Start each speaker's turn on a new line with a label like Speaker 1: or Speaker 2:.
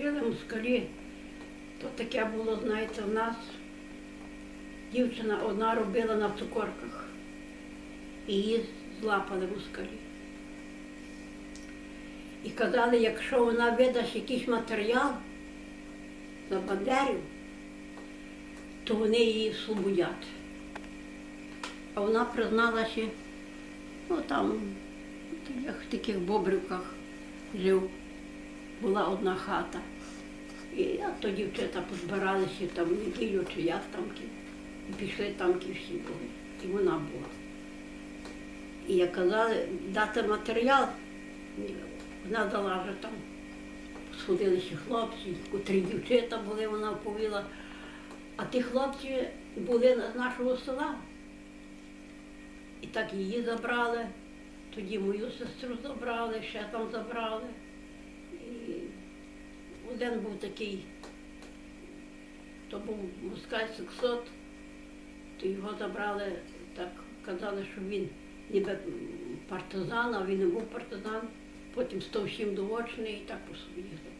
Speaker 1: Жили москалі. То таке було, знаєте, в нас дівчина одна робила на цукорках. І її злапали москалі. І казали, якщо вона видасть якийсь матеріал за бандерів, то вони її освободять. А вона призналася, ну там, в таких бобриках жив, була одна хата. І я то дівчата позбиралися там в неділю чи як там ті, і пішли ті всі були. І вона була. І як казали, дати матеріал, вона дала вже там. Сходилися хлопці, котрі дівчата були, вона оповіла. А ті хлопці були з нашого села. І так її забрали, тоді мою сестру забрали, ще там забрали. Один був такий, то був москаль сексот, то його забрали, так казали, що він ніби партизан, а він не був партизан. Потім став всім довочний і так по собі їх за то забрали.